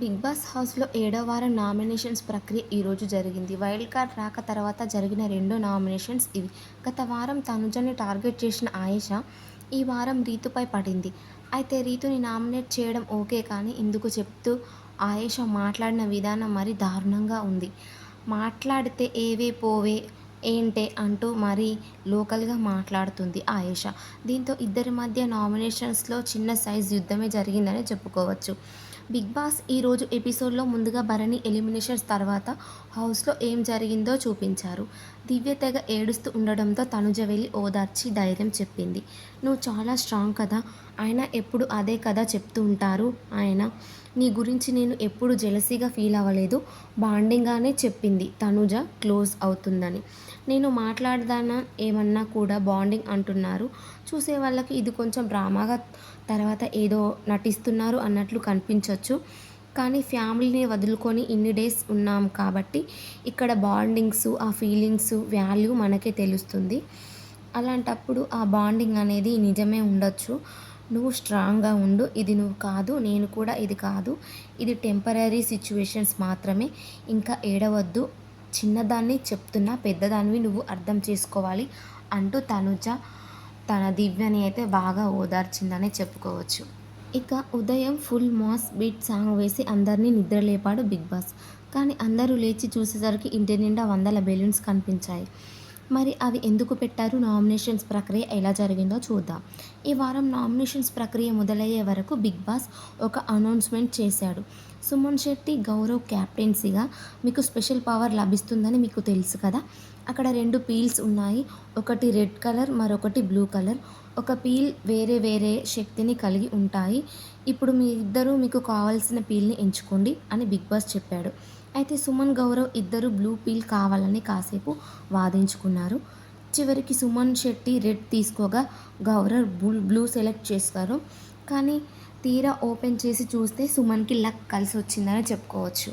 Big boss హౌస్లో ఏడో వారం నామినేషన్స్ ప్రక్రియ ఈరోజు జరిగింది. వైల్డ్ కార్డ్ రాక తర్వాత జరిగిన రెండో నామినేషన్స్ ఇవి. గత వారం తనుజని టార్గెట్ చేసిన ఆయేష ఈ వారం రీతుపై పడింది. అయితే రీతుని నామినేట్ చేయడం ఓకే కానీ ఇందుకు చెప్తూ ఆయేష మాట్లాడిన విధానం మరి దారుణంగా ఉంది. మాట్లాడితే ఏవే పోవే ఏంటే అంటూ మరీ లోకల్గా మాట్లాడుతుంది ఆయేష. దీంతో ఇద్దరి మధ్య నామినేషన్స్లో చిన్న సైజ్ యుద్ధమే జరిగిందని చెప్పుకోవచ్చు. బిగ్ బాస్ ఈరోజు ఎపిసోడ్లో ముందుగా భరణి ఎలిమినేషన్స్ తర్వాత హౌస్లో ఏం జరిగిందో చూపించారు. దివ్య తెగ ఏడుస్తూ ఉండడంతో తనుజ వెళ్ళి ఓదార్చి ధైర్యం చెప్పింది. నువ్వు చాలా స్ట్రాంగ్ కదా ఆయన ఎప్పుడు అదే కదా చెప్తూ ఉంటారు ఆయన. నీ గురించి నేను ఎప్పుడు జెలసీగా ఫీల్ అవ్వలేదు బాండింగ్గానే చెప్పింది తనుజ క్లోజ్ అవుతుందని. నేను మాట్లాడదానా ఏమన్నా కూడా బాండింగ్ అంటున్నారు. చూసే వాళ్ళకి ఇది కొంచెం డ్రామాగా తర్వాత ఏదో నటిస్తున్నారు అన్నట్లు కనిపించవచ్చు కానీ ఫ్యామిలీని వదులుకొని ఇన్ని డేస్ ఉన్నాం కాబట్టి ఇక్కడ బాండింగ్స్ ఆ ఫీలింగ్స్ వాల్యూ మనకే తెలుస్తుంది. అలాంటప్పుడు ఆ బాండింగ్ అనేది నిజమే ఉండొచ్చు. నువ్వు స్ట్రాంగ్గా ఉండు ఇది నువ్వు కాదు నేను కూడా ఇది కాదు. ఇది టెంపరీ సిచ్యువేషన్స్ మాత్రమే. ఇంకా ఏడవద్దు. చిన్నదాన్ని చెప్తున్నా పెద్దదానివి నువ్వు అర్థం చేసుకోవాలి అంటూ తనుజ తన దివ్యని అయితే బాగా ఓదార్చిందనే చెప్పుకోవచ్చు. ఇక ఉదయం ఫుల్ మాస్ బీట్ సాంగ్ వేసి అందరినీ నిద్రలేపాడు బిగ్ బాస్. కానీ అందరూ లేచి చూసేసరికి ఇంటి నిండా వందల బెలూన్స్ కనిపించాయి. మరి అవి ఎందుకు పెట్టారు? నామినేషన్స్ ప్రక్రియ ఎలా జరిగిందో చూద్దాం. ఈ వారం నామినేషన్స్ ప్రక్రియ మొదలయ్యే వరకు బిగ్ బాస్ ఒక అనౌన్స్మెంట్ చేశాడు. సుమన్ శెట్టి గౌరవ్ క్యాప్టెన్సీగా మీకు స్పెషల్ పవర్ లభిస్తుందని మీకు తెలుసు కదా. అక్కడ రెండు పీల్స్ ఉన్నాయి. ఒకటి రెడ్ కలర్ మరొకటి బ్లూ కలర్. ఒక పీల్ వేరే వేరే శక్తిని కలిగి ఉంటాయి. ఇప్పుడు మీ ఇద్దరూ మీకు కావాల్సిన పీల్ని ఎంచుకోండి అని బిగ్ బాస్ చెప్పాడు. అయితే సుమన్ గౌరవ్ ఇద్దరు బ్లూ పీల్ కావాలని కాసేపు వాదించుకున్నారు. చివరికి సుమన్ శెట్టి రెడ్ తీసుకోగా గౌరవ్ బ్లూ బ్లూ సెలెక్ట్ చేస్తారు. కానీ తీరా ఓపెన్ చేసి చూస్తే సుమన్కి లక్ కలిసి వచ్చిందని చెప్పుకోవచ్చు.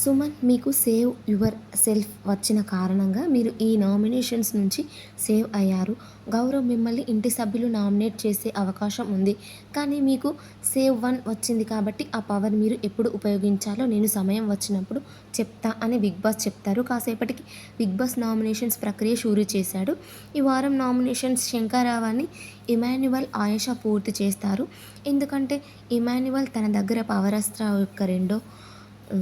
సుమన్ మీకు సేవ్ యువర్ సెల్ఫ్ వచ్చిన కారణంగా మీరు ఈ నామినేషన్స్ నుంచి సేవ్ అయ్యారు. గౌరవ్ మిమ్మల్ని ఇంటి సభ్యులు నామినేట్ చేసే అవకాశం ఉంది. కానీ మీకు సేవ్ వన్ వచ్చింది కాబట్టి ఆ పవర్ మీరు ఎప్పుడు ఉపయోగించాలో నేను సమయం వచ్చినప్పుడు చెప్తా అని బిగ్ బాస్ చెప్తారు. కాసేపటికి బిగ్ బాస్ నామినేషన్స్ ప్రక్రియ షూరు చేశాడు. ఈ వారం నామినేషన్స్ శంకరావాన్ని ఇమాన్యువల్ ఆయేష పూర్తి చేస్తారు. ఎందుకంటే ఇమాన్యువల్ తన దగ్గర పవర్ అస్త్ర యొక్క రెండో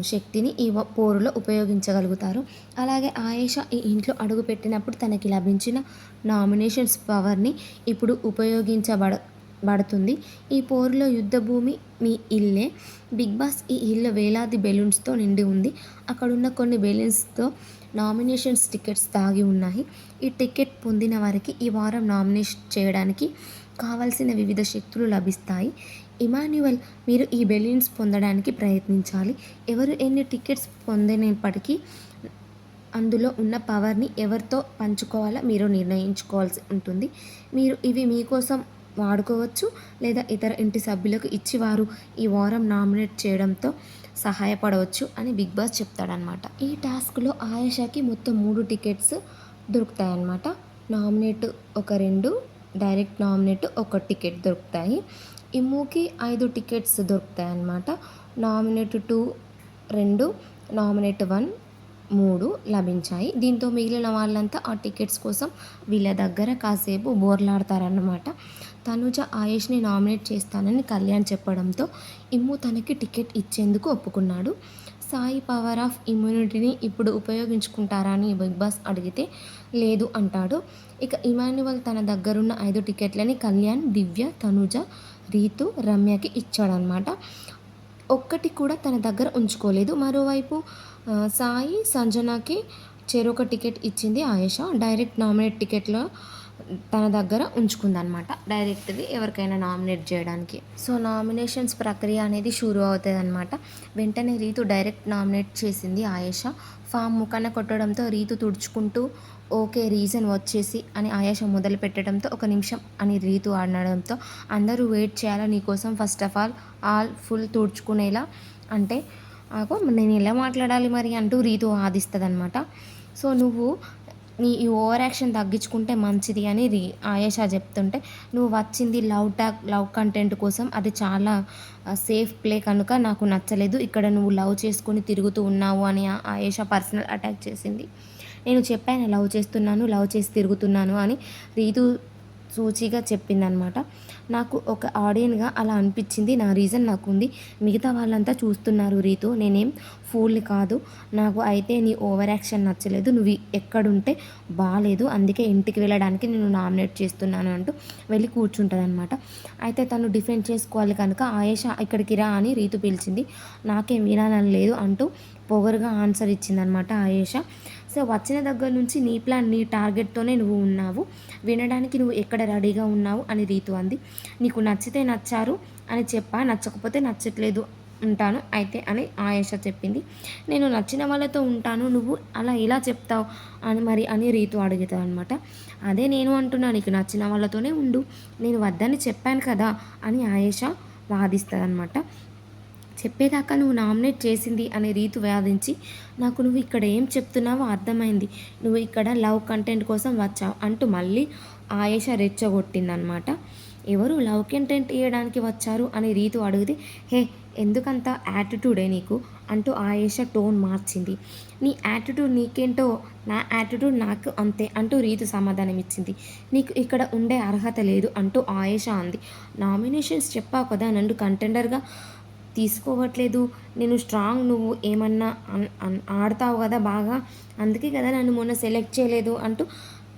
శక్తిని ఈ పోరులో ఉపయోగించగలుగుతారు. అలాగే ఆయేష ఈ ఇంట్లో అడుగుపెట్టినప్పుడు తనకి లభించిన నామినేషన్స్ పవర్ని ఇప్పుడు ఉపయోగించబడ పడుతుంది ఈ పోరులో యుద్ధ భూమి మీ ఇల్లే. బిగ్ బాస్ ఈ ఇల్లు వేలాది బెలూన్స్తో నిండి ఉంది. అక్కడున్న కొన్ని బెలూన్స్తో నామినేషన్స్ టికెట్స్ దాగి ఉన్నాయి. ఈ టికెట్ పొందిన వారికి ఈ వారం నామినేషన్ చేయడానికి కావలసిన వివిధ శక్తులు లభిస్తాయి. ఇమాన్యువల్ మీరు ఈ బెలూన్స్ పొందడానికి ప్రయత్నించాలి. ఎవరు ఎన్ని టికెట్స్ పొందినప్పటికీ అందులో ఉన్న పవర్ని ఎవరితో పంచుకోవాలో మీరు నిర్ణయించుకోవాల్సి ఉంటుంది. మీరు ఇవి మీకోసం వాడుకోవచ్చు లేదా ఇతర ఇంటి సభ్యులకు ఇచ్చి వారు ఈ వారం నామినేట్ చేయడంతో సహాయపడవచ్చు అని బిగ్ బాస్ చెప్తాడనమాట ఈ టాస్క్లో ఆయేషాకి మొత్తం మూడు టికెట్స్ దొరుకుతాయన్నమాట. నామినేట్ ఒక రెండు డైరెక్ట్ నామినేట్ ఒక టికెట్ దొరుకుతాయి. ఇమ్ముకి ఐదు టికెట్స్ దొరుకుతాయి అన్నమాట నామినేట్ టూ రెండు నామినేట్ వన్ మూడు లభించాయి. దీంతో మిగిలిన వాళ్ళంతా ఆ టికెట్స్ కోసం వీళ్ళ దగ్గర కాసేపు బోర్లాడతారన్నమాట. తనుజ ఆయేష్ని నామినేట్ చేస్తానని కళ్యాణ్ చెప్పడంతో ఇమ్ము తనకి టికెట్ ఇచ్చేందుకు ఒప్పుకున్నాడు. సాయి పవర్ ఆఫ్ ఇమ్యూనిటీని ఇప్పుడు ఉపయోగించుకుంటారా అని బిగ్ బాస్ అడిగితే లేదు అంటాడు. ఇక ఇమాన్యువల్ తన దగ్గరున్న ఐదు టికెట్లని కళ్యాణ్ దివ్య తనుజ రీతు రమ్యకి ఇచ్చాడనమాట. ఒక్కటి కూడా తన దగ్గర ఉంచుకోలేదు. మరోవైపు సాయి సంజనాకి చెరొక టికెట్ ఇచ్చింది ఆయేష. డైరెక్ట్ నామినేట్ టికెట్లో తన దగ్గర ఉంచుకుందనమాట. డైరెక్ట్ది ఎవరికైనా నామినేట్ చేయడానికి. సో నామినేషన్స్ ప్రక్రియ అనేది షూరు అవుతుంది అనమాట వెంటనే రీతు డైరెక్ట్ నామినేట్ చేసింది ఆయేష. ఫామ్ ముఖాన కొట్టడంతో రీతు తుడుచుకుంటూ ఓకే రీజన్ వచ్చేసి అని ఆయేష మొదలు పెట్టడంతో ఒక నిమిషం అని రీతు ఆడడంతో అందరూ వెయిట్ చేయాలా నీకోసం first of all all full తుడుచుకునేలా? అంటే నేను ఎలా మాట్లాడాలి మరి? అంటూ రీతు ఆదిస్తుంది అనమాట సో నువ్వు నీ ఈ ఓవర్ యాక్షన్ తగ్గించుకుంటే మంచిది అని రీ ఆయేషా చెప్తుంటే నువ్వు వచ్చింది లవ్ టాక్ లవ్ కంటెంట్ కోసం అది చాలా సేఫ్ ప్లే కనుక నాకు నచ్చలేదు. ఇక్కడ నువ్వు లవ్ చేసుకొని తిరుగుతూ ఉన్నావు అని ఆ- ఆయేషా పర్సనల్ అటాక్ చేసింది. నేను చెప్పాను లవ్ చేస్తున్నాను లవ్ చేసి తిరుగుతున్నాను అని రీతు సూచిగా చెప్పిందనమాట. నాకు ఒక ఆడియన్గా అలా అనిపించింది. నా రీజన్ నాకు ఉంది మిగతా వాళ్ళంతా చూస్తున్నారు రీతు. నేనేం ఫూల్ కాదు. నాకు అయితే నీ ఓవర్ యాక్షన్ నచ్చలేదు. నువ్వు ఎక్కడుంటే బాగాలేదు అందుకే ఇంటికి వెళ్ళడానికి నేను నామినేట్ చేస్తున్నాను అంటూ వెళ్ళి కూర్చుంటుంది అనమాట అయితే తను డిఫెండ్ చేసుకోవాలి కనుక ఆయేష ఇక్కడికి రా అని రీతు పిలిచింది. నాకేం వినాలని లేదు అంటూ పొగరుగా ఆన్సర్ ఇచ్చిందనమాట ఆయేష. సో వచ్చిన దగ్గర నుంచి నీ ప్లాన్ నీ టార్గెట్తోనే నువ్వు ఉన్నావు. వినడానికి నువ్వు ఎక్కడ రెడీగా ఉన్నావు అని రీతు అంది. నీకు నచ్చితే నచ్చారు అని చెప్పా నచ్చకపోతే నచ్చట్లేదు ఉంటాను అయితే అని ఆయేష చెప్పింది. నేను నచ్చిన వాళ్ళతో ఉంటాను నువ్వు అలా ఎలా చెప్తావు అని మరి అని రీతు అడుగుతావు అనమాట అదే నేను అంటున్నా నీకు నచ్చిన వాళ్ళతోనే ఉండు నేను వద్దని చెప్పాను కదా అని ఆయేష వాదిస్తుంది అనమాట చెప్పేదాకా నువ్వు నామినేట్ చేసింది అనే రీతు వాదించి నాకు నువ్వు ఇక్కడ ఏం చెప్తున్నావో అర్థమైంది. నువ్వు ఇక్కడ లవ్ కంటెంట్ కోసం వచ్చావు అంటూ మళ్ళీ ఆయేష రెచ్చగొట్టిందనమాట. ఎవరు లవ్ కంటెంట్ ఇవ్వడానికి వచ్చారు? అని రీతు అడిగితే హే ఎందుకంత యాటిట్యూడే నీకు? అంటూ ఆయేష టోన్ మార్చింది. నీ యాటిట్యూడ్ నీకేంటో నా యాటిట్యూడ్ నాకు అంతే అంటూ రీతు సమాధానం ఇచ్చింది నీకు ఇక్కడ ఉండే అర్హత లేదు అంటూ ఆయేష అంది. నామినేషన్స్ చెప్పావు కదా నన్ను కంటెండర్గా తీసుకోవట్లేదు. నేను స్ట్రాంగ్ నువ్వు ఏమన్నా అన్ అన్- ఆడతావు కదా బాగా. అందుకే కదా నన్ను మొన్న సెలెక్ట్ చేయలేదు అంటూ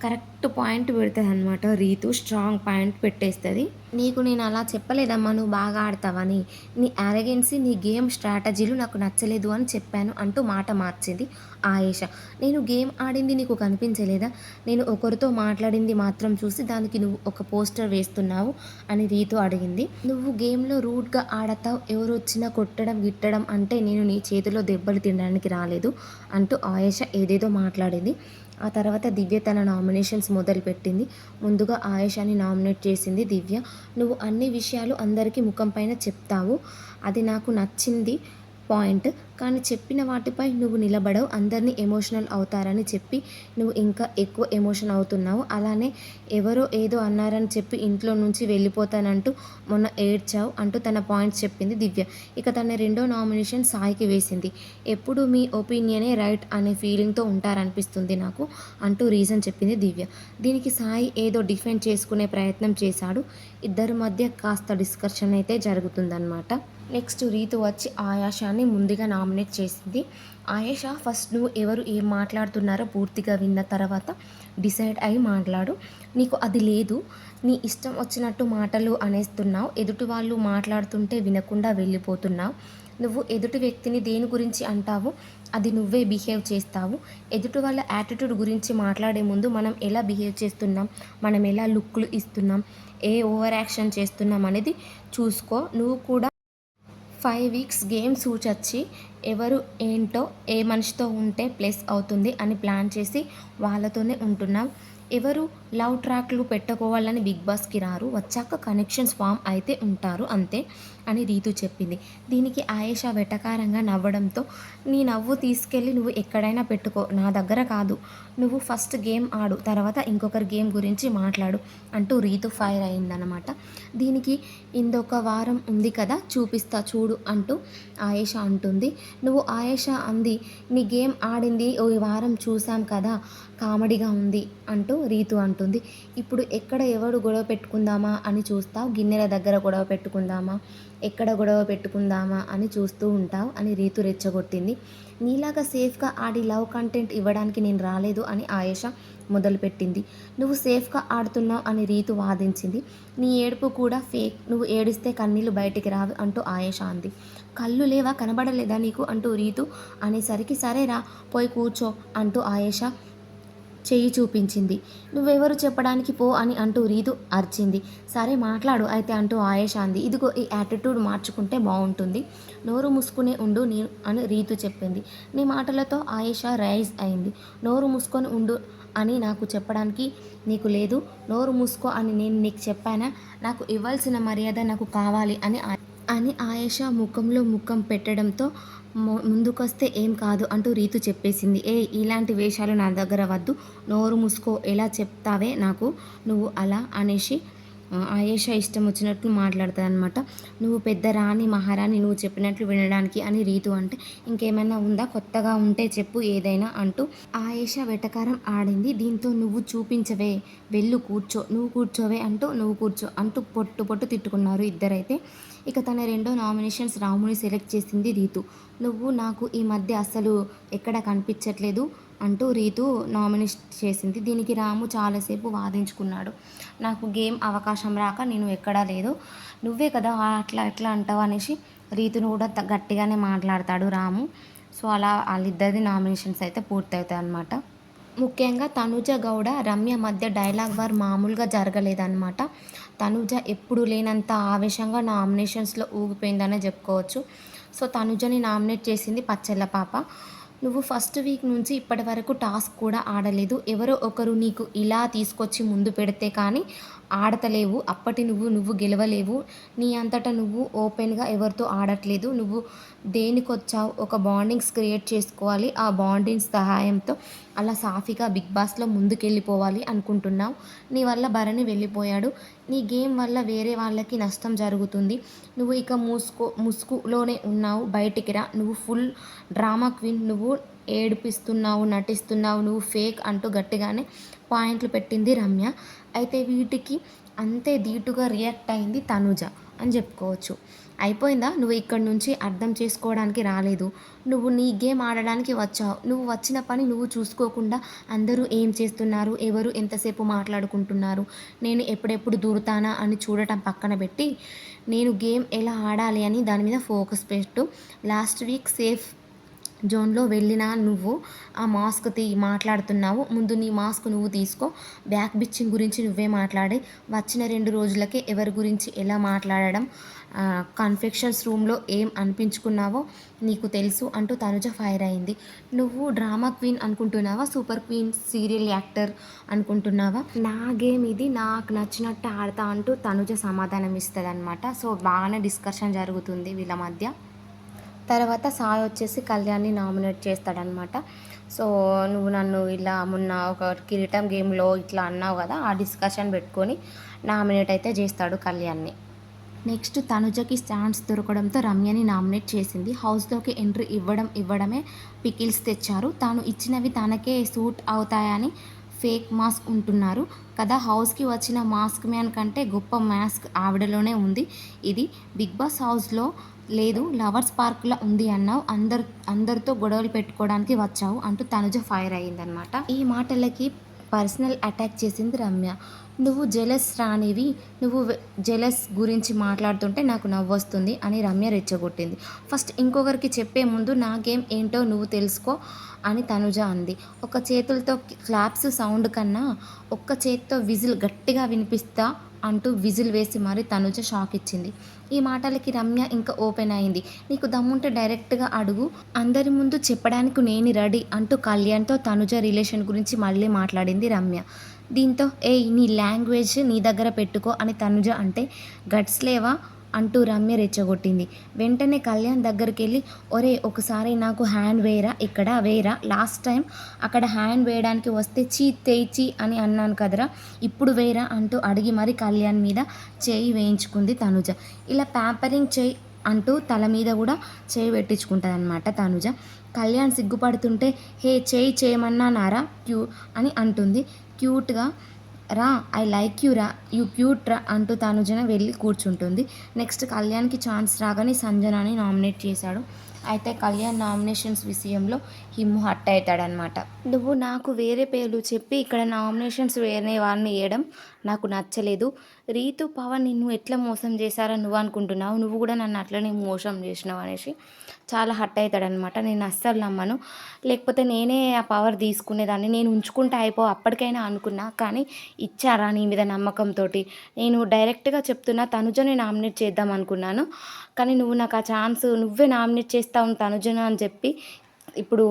కరెక్ట్ పాయింట్ పెడుతుంది అనమాట రీతు స్ట్రాంగ్ పాయింట్ పెట్టేస్తుంది. నీకు నేను అలా చెప్పలేదమ్మా నువ్వు బాగా ఆడతావని నీ అరగెన్సీ నీ గేమ్ స్ట్రాటజీలు నాకు నచ్చలేదు అని చెప్పాను అంటూ మాట మార్చింది ఆయేష. నేను గేమ్ ఆడింది నీకు కనిపించలేదా? నేను ఒకరితో మాట్లాడింది మాత్రం చూసి దానికి నువ్వు ఒక పోస్టర్ వేస్తున్నావు అని రీతు అడిగింది. నువ్వు గేమ్లో రూట్గా ఆడతావు ఎవరు వచ్చినా కొట్టడం గిట్టడం అంటే నేను నీ చేతిలో దెబ్బలు తినడానికి రాలేదు అంటూ ఆయేష ఏదేదో మాట్లాడింది. ఆ తర్వాత దివ్య తన నామినేషన్స్ మొదలుపెట్టింది. ముందుగా ఆయేషాని నామినేట్ చేసింది దివ్య. నువ్వు అన్ని విషయాలు అందరికీ ముఖం పైన చెప్తావు. అది నాకు నచ్చింది. పాయింట్. కానీ చెప్పిన వాటిపై నువ్వు నిలబడవు. అందరినీ ఎమోషనల్ అవుతారని చెప్పి నువ్వు ఇంకా ఎక్కువ ఎమోషన్ అవుతున్నావు. అలానే ఎవరో ఏదో అన్నారని చెప్పి ఇంట్లో నుంచి వెళ్ళిపోతానంటూ మొన్న ఏడ్చావు అంటూ తన పాయింట్స్ చెప్పింది దివ్య. ఇక తన రెండో నామినేషన్ సాయికి వేసింది. ఎప్పుడు మీ ఒపీనియనే రైట్ అనే ఫీలింగ్తో ఉంటారనిపిస్తుంది నాకు అంటూ రీజన్ చెప్పింది దివ్య. దీనికి సాయి ఏదో డిఫెండ్ చేసుకునే ప్రయత్నం చేశాడు. ఇద్దరి మధ్య కాస్త డిస్కషన్ అయితే జరుగుతుందన్నమాట. నెక్స్ట్ రీతు వచ్చి ఆయాషాన్ని ముందుగా నామినేట్ చేసింది. ఆయేష ఫస్ట్ నువ్వు ఎవరు ఏం మాట్లాడుతున్నారో పూర్తిగా విన్న తర్వాత డిసైడ్ అయి మాట్లాడు. నీకు అది లేదు నీ ఇష్టం వచ్చినట్టు మాటలు అనేస్తున్నావు ఎదుటి వాళ్ళు మాట్లాడుతుంటే వినకుండా వెళ్ళిపోతున్నావు. నువ్వు ఎదుటి వ్యక్తిని దేని గురించి అంటావు? అది నువ్వే బిహేవ్ చేస్తావు. ఎదుటి వాళ్ళ యాటిట్యూడ్ గురించి మాట్లాడే ముందు మనం ఎలా బిహేవ్ చేస్తున్నాం? మనం ఎలా లుక్లు ఇస్తున్నాం? ఏ ఓవర్ యాక్షన్ చేస్తున్నాం అనేది చూసుకో. నువ్వు కూడా ఫైవ్ వీక్స్ గేమ్ సూచొచ్చి ఎవరు ఏంటో ఏ మనిషితో ఉంటే ప్లస్ అవుతుంది అని ప్లాన్ చేసి వాళ్ళతోనే ఉంటున్నాం. ఎవరు లవ్ ట్రాక్లు పెట్టుకోవాలని బిగ్ బాస్కి రారు. వచ్చాక కనెక్షన్స్ ఫామ్ అయితే ఉంటారు అంతే అని రీతు చెప్పింది. దీనికి ఆయేష వెటకారంగా నవ్వడంతో నీ నవ్వు తీసుకెళ్ళి నువ్వు ఎక్కడైనా పెట్టుకో నా దగ్గర కాదు. నువ్వు ఫస్ట్ గేమ్ ఆడు తర్వాత ఇంకొకరి గేమ్ గురించి మాట్లాడు అంటూ రీతు ఫైర్ అయిందనమాట దీనికి ఇందొక వారం ఉంది కదా చూపిస్తా చూడు అంటూ ఆయేష అంటుంది. నువ్వు ఆయేష అంది నీ గేమ్ ఆడింది ఓ ఈ వారం చూసాం కదా కామెడీగా ఉంది అంటూ రీతు అంటుంది. ఇప్పుడు ఎక్కడ ఎవడు గొడవ పెట్టుకుందామా అని చూస్తావు గిన్నెల దగ్గర గొడవ పెట్టుకుందామా ఎక్కడ గొడవ పెట్టుకుందామా అని చూస్తూ ఉంటావు అని రీతు రెచ్చగొట్టింది. నీలాగా సేఫ్గా ఆడి లవ్ కంటెంట్ ఇవ్వడానికి నేను రాలేదు అని ఆయేష మొదలుపెట్టింది. నువ్వు సేఫ్గా ఆడుతున్నావు అని రీతు వాదించింది. నీ ఏడుపు కూడా ఫేక్ నువ్వు ఏడిస్తే కన్నీళ్ళు బయటికి రావు అంటూ ఆయేష అంది. కళ్ళు లేవా కనబడలేదా నీకు? అంటూ రీతు అనేసరికి సరేరా పోయి కూర్చో అంటూ ఆయేష చెయ్యి చూపించింది. నువ్వెవరు చెప్పడానికి పో అని అంటూ రీతు అరిచింది. సరే మాట్లాడు అయితే అంటూ ఆయేష్ అంది. ఇదిగో ఈ యాటిట్యూడ్ మార్చుకుంటే బాగుంటుంది నోరు మూసుకునే ఉండు నీ అని రీతు చెప్పింది. నీ మాటలతో ఆయేష రైజ్ అయింది. నోరు మూసుకొని ఉండు అని నాకు చెప్పడానికి నీకు లేదు. నోరు మూసుకో అని నేను నీకు చెప్పానా? నాకు ఇవ్వాల్సిన మర్యాద నాకు కావాలి అని ఆ- అని ఆయేషా ముఖంలో ముఖం పెట్టడంతో ముందుకొస్తే ఏం కాదు అంటూ రీతు చెప్పేసింది. ఏ ఇలాంటి వేషాలు నా దగ్గర వద్దు. నోరు మూసుకో. ఎలా చెప్తావే నాకు? నువ్వు అలా అనేసి ఆయేషా ఇష్టం వచ్చినట్లు మాట్లాడుతుంది అనమాట నువ్వు పెద్ద రాణి మహారాణి నువ్వు చెప్పినట్లు వినడానికి అని రీతు అంటే ఇంకేమైనా ఉందా? కొత్తగా ఉంటే చెప్పు ఏదైనా అంటూ ఆయేషా వెటకారం ఆడింది. దీంతో నువ్వు చూపించవే వెళ్ళు కూర్చో నువ్వు కూర్చోవే అంటూ నువ్వు కూర్చో అంటూ పొట్టు పొట్టు తిట్టుకున్నారు ఇద్దరైతే. ఇక తన రెండో నామినేషన్స్ రాముని సెలెక్ట్ చేసింది రీతు. నువ్వు నాకు ఈ మధ్య అసలు ఎక్కడ కనిపించట్లేదు. అంటూ రీతు నామినేట్ చేసింది. దీనికి రాము చాలాసేపు వాదించుకున్నాడు. నాకు గేమ్ అవకాశం రాక నేను ఎక్కడా లేదు. నువ్వే కదా అట్లా ఎట్లా అంటావు అనేసి రీతును కూడా గట్టిగానే మాట్లాడతాడు రాము. సో అలా వాళ్ళిద్దరిది నామినేషన్స్ అయితే పూర్తవుతాయి అన్నమాట ముఖ్యంగా తనుజ గౌడ రమ్య మధ్య డైలాగ్ వార్ మామూలుగా జరగలేదన్నమాట. తనుజ ఎప్పుడు లేనంత ఆవేశంగా నామినేషన్స్లో ఊగిపోయిందనే చెప్పుకోవచ్చు. సో తనుజని నామినేట్ చేసింది పచ్చళ్ళ పాప. నువ్వు ఫస్ట్ వీక్ నుంచి ఇప్పటి వరకు టాస్క్ కూడా ఆడలేదు. ఎవరో ఒకరు నీకు ఇలా తీసుకొచ్చి ముందు పెడితే కానీ ఆడతలేవు అప్పటి నువ్వు నువ్వు గెలవలేవు. నీ అంతటా నువ్వు ఓపెన్గా ఎవరితో ఆడట్లేదు. నువ్వు దేనికొచ్చావు? ఒక బాండింగ్స్ క్రియేట్ చేసుకోవాలి. ఆ బాండింగ్స్ సహాయంతో అలా సాఫీగా బిగ్ బాస్లో ముందుకెళ్ళిపోవాలి అనుకుంటున్నావు. నీ వల్ల భరణి వెళ్ళిపోయాడు. నీ గేమ్ వల్ల వేరే వాళ్ళకి నష్టం జరుగుతుంది. నువ్వు ఇక మూసుకో ముసుగులోనే ఉన్నావు. బయటికి రా. నువ్వు ఫుల్ డ్రామా క్వీన్. నువ్వు ఏడిపిస్తున్నావు నటిస్తున్నావు. నువ్వు ఫేక్ అంటూ గట్టిగానే పాయింట్లు పెట్టింది రమ్య. అయితే వీటికి అంతే ధీటుగా రియాక్ట్ అయింది తనుజ అని చెప్పుకోవచ్చు. అయిపోయిందా? నువ్వు ఇక్కడి నుంచి అర్థం చేసుకోవడానికి రాలేదు. నువ్వు నీ గేమ్ ఆడడానికి వచ్చావు. నువ్వు వచ్చిన పని నువ్వు చూసుకోకుండా అందరూ ఏం చేస్తున్నారు? ఎవరు ఎంతసేపు మాట్లాడుకుంటున్నారు? నేను ఎప్పుడెప్పుడు దూరుతానా అని చూడటం పక్కన పెట్టి నేను గేమ్ ఎలా ఆడాలి అని దాని మీద ఫోకస్ పెట్టు. లాస్ట్ వీక్ సేఫ్ జోన్లో వెళ్ళిన నువ్వు ఆ మాస్క్ తీ మాట్లాడుతున్నావు. ముందు నీ మాస్క్ నువ్వు తీసుకో. బ్యాక్ బిచ్చింగ్ గురించి నువ్వే మాట్లాడి. వచ్చిన రెండు రోజులకే ఎవరి గురించి ఎలా మాట్లాడడం కన్ఫెక్షన్స్ రూమ్లో ఏం అనిపించుకున్నావో నీకు తెలుసు అంటూ తనుజ ఫైర్ అయింది. నువ్వు డ్రామా క్వీన్ అనుకుంటున్నావా? సూపర్ క్వీన్ సీరియల్ యాక్టర్ అనుకుంటున్నావా? నా గేమ్ ఇది నాకు నచ్చినట్టు ఆడతా అంటూ తనుజ సమాధానం ఇస్తుంది అనమాట సో బాగానే డిస్కషన్ జరుగుతుంది వీళ్ళ మధ్య. తర్వాత సాయి వచ్చేసి కళ్యాణ్ని నామినేట్ చేస్తాడనమాట. సో నువ్వు నన్ను ఇలా మొన్న ఒక కిరీటం గేమ్లో ఇట్లా అన్నావు కదా ఆ డిస్కషన్ పెట్టుకొని నామినేట్ అయితే చేస్తాడు కళ్యాణ్ని. నెక్స్ట్ తనుజకి ఛాన్స్ దొరకడంతో రమ్యని నామినేట్ చేసింది. హౌస్లోకి ఎంట్రీ ఇవ్వడం ఇవ్వడమే పికిల్స్ తెచ్చారు. తాను ఇచ్చినవి తనకే సూట్ అవుతాయని ఫేక్ మాస్క్ ఉంటున్నారు కదా. హౌస్కి వచ్చిన మాస్క్ మ్యాన్ కంటే గొప్ప మాస్క్ ఆవిడలోనే ఉంది. ఇది బిగ్ బాస్ హౌస్లో లేదు లవర్స్ పార్క్లో ఉంది అన్నావు అందరు అందరితో గొడవలు పెట్టుకోవడానికి వచ్చావు అంటూ తనుజ ఫైర్ అయ్యిందనమాట ఈ మాటలకి పర్సనల్ అటాక్ చేసింది రమ్య. నువ్వు జెలస్ రానివి నువ్వు జెలస్ గురించి మాట్లాడుతుంటే నాకు నవ్వు వస్తుంది అని రమ్య రెచ్చగొట్టింది. ఫస్ట్ ఇంకొకరికి చెప్పే ముందు నా గేమ్ ఏంటో నువ్వు తెలుసుకో అని తనుజ అంది. ఒక చేతులతో క్లాప్స్ సౌండ్ కన్నా ఒక్క చేతితో విజిల్ గట్టిగా వినిపిస్తా అంటూ విజిల్ వేసి మరీ తనుజ షాక్ ఇచ్చింది ఈ మాటలకి రమ్య ఇంకా ఓపెన్ అయింది. నీకు దమ్ముంటే డైరెక్ట్గా అడుగు. అందరి ముందు చెప్పడానికి నేను రెడీ అంటూ కళ్యాణ్తో తనుజ రిలేషన్ గురించి మళ్ళీ మాట్లాడింది రమ్య. దీంతో ఏ నీ లాంగ్వేజ్ నీ దగ్గర పెట్టుకో అని తనుజ అంటే గట్స్ లేవా? అంటూ రమ్య రెచ్చగొట్టింది. వెంటనే కళ్యాణ్ దగ్గరికి వెళ్ళి ఒరే ఒకసారి నాకు హ్యాండ్ వేయరా? ఇక్కడ వేయరా? లాస్ట్ టైం అక్కడ హ్యాండ్ వేయడానికి వస్తే చీ తేచి అని అన్నాను కదరా ఇప్పుడు వేయరా? అంటూ అడిగి మరి కళ్యాణ్ మీద చేయి వేయించుకుంది తనుజ. ఇలా ప్యాంపరింగ్ చేయి అంటూ తల మీద కూడా చేయి పెట్టించుకుంటుంది అనమాట తనుజ. కళ్యాణ్ సిగ్గుపడుతుంటే హే చేయి చేయమన్నానారా? క్యూ అని అంటుంది. క్యూట్గా రా ఐ లైక్ యూ రా యూ క్యూట్ రా అంటూ తనుజన వెళ్ళి కూర్చుంటుంది. నెక్స్ట్ కళ్యాణ్కి ఛాన్స్ రాగానే సంజనాని నామినేట్ చేశాడు. అయితే కళ్యాణ్ నామినేషన్స్ విషయంలో హిమ్ము హట్ అవుతాడనమాట నువ్వు నాకు వేరే పేర్లు చెప్పి ఇక్కడ నామినేషన్స్ వేరే వారిని వేయడం నాకు నచ్చలేదు. రీతు పవన్ నిన్ను ఎట్లా మోసం చేశారో నువ్వు అనుకుంటున్నావు? నువ్వు కూడా నన్ను అట్లనే మోసం చేసినావు అనేసి చాలా హట్ అవుతాడనమాట నేను అస్సలు నమ్మను. లేకపోతే నేనే ఆ పవర్ తీసుకునేదాన్ని. నేను ఉంచుకుంటే అయిపో అప్పటికైనా అనుకున్నా. కానీ ఇచ్చారా నీ మీద నమ్మకంతో నేను డైరెక్ట్గా చెప్తున్నా తనుజని నామినేట్ చేద్దాం అనుకున్నాను. కానీ నువ్వు నాకు ఆ ఛాన్స్ నువ్వే నామినేట్ చేస్తావు తనుజను అని చెప్పి ఇప్పుడు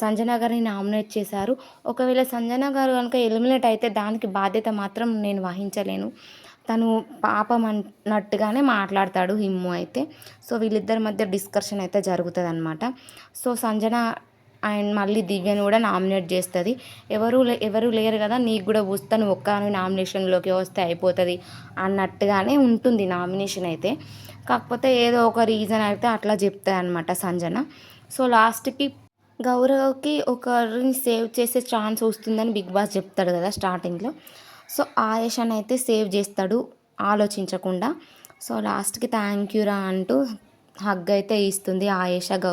సంజన గారిని నామినేట్ చేశారు. ఒకవేళ సంజన గారు కనుక ఎలిమినేట్ అయితే దానికి బాధ్యత మాత్రం నేను వహించలేను. తను పాపం అన్నట్టుగానే మాట్లాడతాడు హిమ్ము అయితే. సో వీళ్ళిద్దరి మధ్య డిస్కషన్ అయితే జరుగుతుంది అనమాట సో సంజన అండ్ మళ్ళీ దివ్యను కూడా నామినేట్ చేస్తుంది. ఎవరు లే ఎవరు లేరు కదా నీకు కూడా వస్తాను ఒక్క నామినేషన్లోకి వస్తే అయిపోతుంది అన్నట్టుగానే ఉంటుంది నామినేషన్ అయితే. కాకపోతే ఏదో ఒక రీజన్ అయితే అట్లా చెప్తాయి అనమాట సంజన. సో లాస్ట్కి గౌరవ్కి ఒకరిని సేవ్ చేసే ఛాన్స్ వస్తుందని బిగ్ బాస్ చెప్తాడు కదా స్టార్టింగ్లో. సో ఆయేషని అయితే సేవ్ చేస్తాడు ఆలోచించకుండా. సో లాస్ట్కి థ్యాంక్ యూ రా అంటూ హగ్ అయితే ఇస్తుంది ఆయేష గౌ